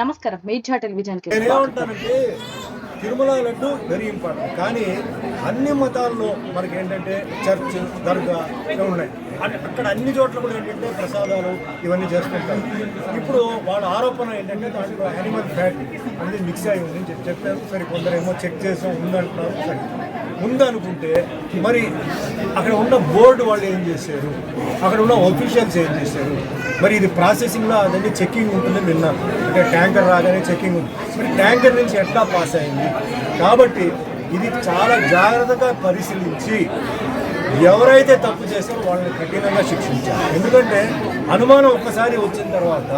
నమస్కారం media television Tirumala laddu very important కానీ అన్ని మతాల్లో మనకి ఏంటంటే చర్చ్ దర్గా ఇవి ఉన్నాయి. అక్కడ అన్ని చోట్ల కూడా ఏంటంటే ప్రసాదాలు ఇవన్నీ చేస్తుంటారు. ఇప్పుడు వాళ్ళ ఆరోపణ ఏంటంటే దాంట్లో యానిమల్ ఫ్యాట్ అనేది మిక్స్ అయి ఉంది చెప్పి చెప్పారు. సరే కొందరేమో చెక్ చేసాం ఉందంటున్నారు. సరే. ఉందనుకుంటే మరి అక్కడ ఉన్న బోర్డు వాళ్ళు ఏం చేశారు? అక్కడ ఉన్న ఒఫీషియల్స్ ఏం చేశారు? మరి ఇది ప్రాసెసింగ్లో అదంటే చెక్కింగ్ ఉంటుందని విన్నాను అంటే ట్యాంకర్ రాగానే చెక్కింగ్ ఉంది. మరి ట్యాంకర్ నుంచి ఎట్లా పాస్ అయింది? కాబట్టి ఇది చాలా జాగ్రత్తగా పరిశీలించి ఎవరైతే తప్పు చేస్తారో వాళ్ళని కఠినంగా శిక్షించాలి. ఎందుకంటే అనుమానం ఒక్కసారి వచ్చిన తర్వాత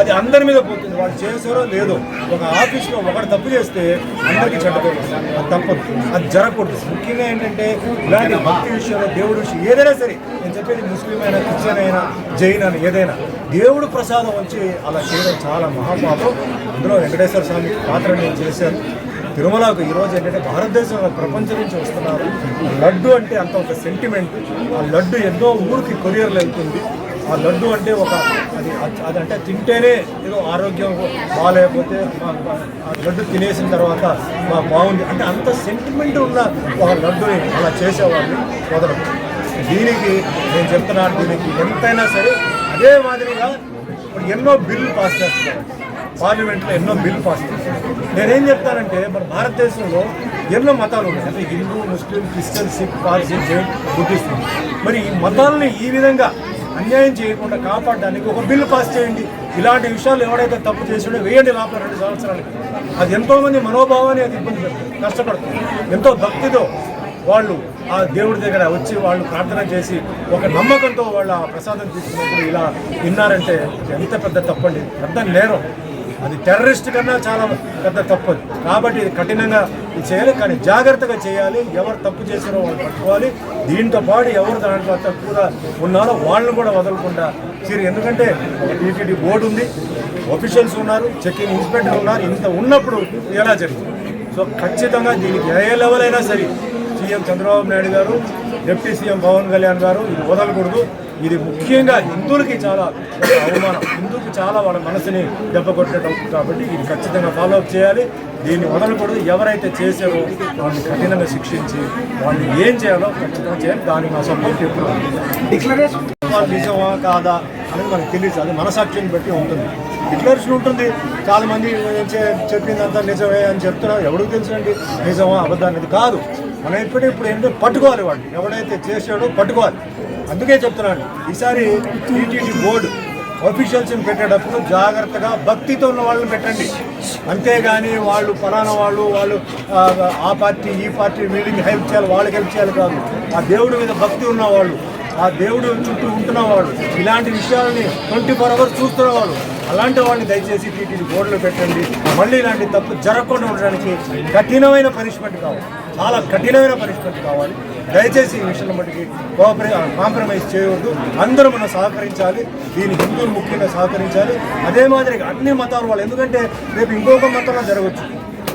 అది అందరి మీద పోతుంది. వాళ్ళు చేశారో లేదో ఒక ఆఫీస్లో ఒకటి తప్పు చేస్తే అందరికీ చెడ్డపేరు అది తప్పదు. అది జరగకూడదు. ముఖ్యంగా ఏంటంటే ఇలాంటి భక్తి విషయంలో దేవుడి విషయం ఏదైనా సరే నేను చెప్పేది ముస్లిం అయినా క్రిస్టియన్ అయినా జైన్ అయినా ఏదైనా దేవుడు ప్రసాదం వచ్చి అలా చేయడం చాలా మహాపాపం. అందులో వెంకటేశ్వర స్వామి పాత్ర నేను చేశాను. తిరుమలకు ఈరోజు ఏంటంటే భారతదేశంలో ప్రపంచం నుంచి వస్తున్నారు. లడ్డు అంటే అంత ఒక సెంటిమెంట్ ఆ లడ్డు ఎన్నో ఊరికి కొరియర్లు వెళ్తుంది. ఆ లడ్డు అంటే ఒక అది అదంటే తింటేనే ఏదో ఆరోగ్యం బాగాలేకపోతే ఆ లడ్డు తినేసిన తర్వాత మాకు బాగుంది అంటే అంత సెంటిమెంట్ ఉన్న ఒక లడ్డుని అలా చేసేవాడిని మొదలు. దీనికి నేను చెప్తున్నాను దీనికి ఎంతైనా సరే అదే మాదిరిగా ఎన్నో బిల్లు పాస్ చేస్తున్నారు. పార్లమెంట్లో ఎన్నో బిల్ పాస్ చేశారు. నేనేం చెప్తానంటే మన భారతదేశంలో ఎన్నో మతాలు ఉన్నాయి. అంటే Hindu Muslim Christian Sikh Parsi Jain Buddhist మరి ఈ మతాలని ఈ విధంగా అన్యాయం చేయకుండా కాపాడడానికి ఒక బిల్లు పాస్ చేయండి. ఇలాంటి విషయాలు ఎవడైతే తప్పు చేసాడో వేయండి లోపల రెండు సంవత్సరాలకి. అది ఎంతోమంది మనోభావాన్ని అది ఇబ్బంది పెడుతుంది కష్టపడుతుంది. ఎంతో భక్తితో వాళ్ళు ఆ దేవుడి దగ్గర వచ్చి వాళ్ళు ప్రార్థన చేసి ఒక నమ్మకంతో వాళ్ళు ఆ ప్రసాదం తీసుకున్నప్పుడు ఇలా విన్నారంటే ఎంత పెద్ద తప్పండి. పెద్ద నేరం. అది టెర్రరిస్ట్ కన్నా చాలా పెద్ద తప్పు కాబట్టి ఇది కఠినంగా ఇది చేయాలి కానీ జాగ్రత్తగా చేయాలి. ఎవరు తప్పు చేశారో వాళ్ళు పట్టుకోవాలి. దీంతో పాటు ఎవరు దాంట్లో తక్కువ ఉన్నారో వాళ్ళని కూడా వదలకుండా సరే ఎందుకంటే టీటీడీ బోర్డు ఉంది ఒఫీషియల్స్ ఉన్నారు చెక్కింగ్ ఇన్స్పెక్టర్ ఉన్నారు. ఇంత ఉన్నప్పుడు ఎలా జరిగింది సో ఖచ్చితంగా దీనికి ఏ లెవెల్ అయినా సరే సీఎం చంద్రబాబు నాయుడు గారు డిప్యూటీ సీఎం పవన్ కళ్యాణ్ గారు ఇది వదలకూడదు. ఇది ముఖ్యంగా హిందువులకి చాలా అవమానం. హిందువుకి చాలా వాళ్ళ మనసుని దెబ్బ కొట్టడం కాబట్టి ఇది ఖచ్చితంగా ఫాలో అప్ చేయాలి. దీన్ని వదలకూడదు. ఎవరైతే చేశారో వాళ్ళని కఠినంగా శిక్షించి వాళ్ళని ఏం చేయాలో ఖచ్చితంగా చేయాలి. దానికి నా సపోర్ట్ ఎప్పుడు డిక్లరేషన్ వాళ్ళు నిజమా? కాదా? అనేది మనకు తెలియదు అది మనసాక్ష్యం బట్టి ఉంటుంది. డిక్లరేషన్ ఉంటుంది. చాలా మంది చే- చెప్పిందంతా నిజమే అని చెప్తున్నారు ఎవరికి తెలుసు అండి నిజమా? అబద్ధం అనేది కాదు. మనం ఎప్పుడు ఇప్పుడు ఏంటంటే పట్టుకోవాలి వాడిని ఎవడైతే చేసాడో పట్టుకోవాలి. అందుకే చెప్తున్నాను. ఈసారి టీటీడీ బోర్డు ఆఫీషియల్స్ని పెట్టేటప్పుడు జాగ్రత్తగా భక్తితో ఉన్న వాళ్ళని పెట్టండి. అంతేగాని వాళ్ళు ఫలానా వాళ్ళు వాళ్ళు ఆ, పార్టీ ఈ పార్టీ వీళ్ళకి హెల్ప్ చేయాలి వాళ్ళకి హెల్ప్ చేయాలి కాదు. ఆ దేవుడి మీద భక్తి ఉన్నవాళ్ళు ఆ దేవుడు చుట్టూ ఉంటున్నవాడు ఇలాంటి విషయాలని ట్వంటీ ఫోర్ అవర్స్ చూస్తున్నవాడు అలాంటి వాళ్ళని దయచేసి టీటీడీ బోర్డులో పెట్టండి. మళ్ళీ ఇలాంటి తప్పు జరగకుండా ఉండడానికి కఠినమైన పనిష్మెంట్ కావాలి. చాలా కఠినమైన పనిష్మెంట్ కావాలి. దయచేసి ఈ విషయంలో మటుకి కోఆపరే కాంప్రమైజ్ చేయవద్దు. అందరూ మనం సహకరించాలి. దీని హిందువులు ముఖ్యంగా సహకరించాలి. అదే మాదిరిగా అన్ని మతాలు వాళ్ళు. ఎందుకంటే రేపు ఇంకొక మతంలో జరగవచ్చు.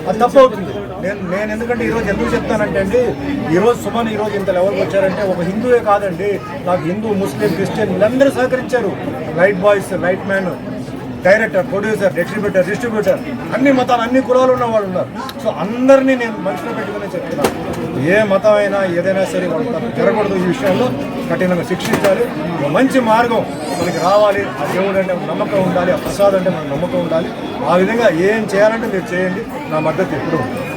అది తప్పు అవుతుంది నేను నేను ఎందుకంటే ఈరోజు ఎందుకు చెప్తానంటే అండి ఈరోజు సుమన్ ఈరోజు ఇంత లెవెల్కి వచ్చారంటే ఒక హిందువే కాదండి. నాకు హిందూ ముస్లిం క్రిస్టియన్ వీళ్ళందరూ సహకరించారు. Light boys light man director producer distributor distributor అన్ని మతాలు అన్ని కులాలు ఉన్న వాళ్ళు ఉన్నారు. సో అందరినీ నేను మనుషులు పెట్టుకుని చెప్తున్నాను. ఏ మతం అయినా ఏదైనా సరే వాళ్ళు తప్పు జరగకూడదు ఈ విషయంలో కఠినంగా శిక్షించాలి. ఒక మంచి మార్గం మనకి రావాలి. ఆ దేవుడు అంటే నమ్మకం ఉండాలి. ఆ ప్రసాదం అంటే మనకు నమ్మకం ఉండాలి. ఆ విధంగా ఏం చేయాలంటే మీరు చేయండి. నా మద్దతు ఎప్పుడు ఉంటుంది.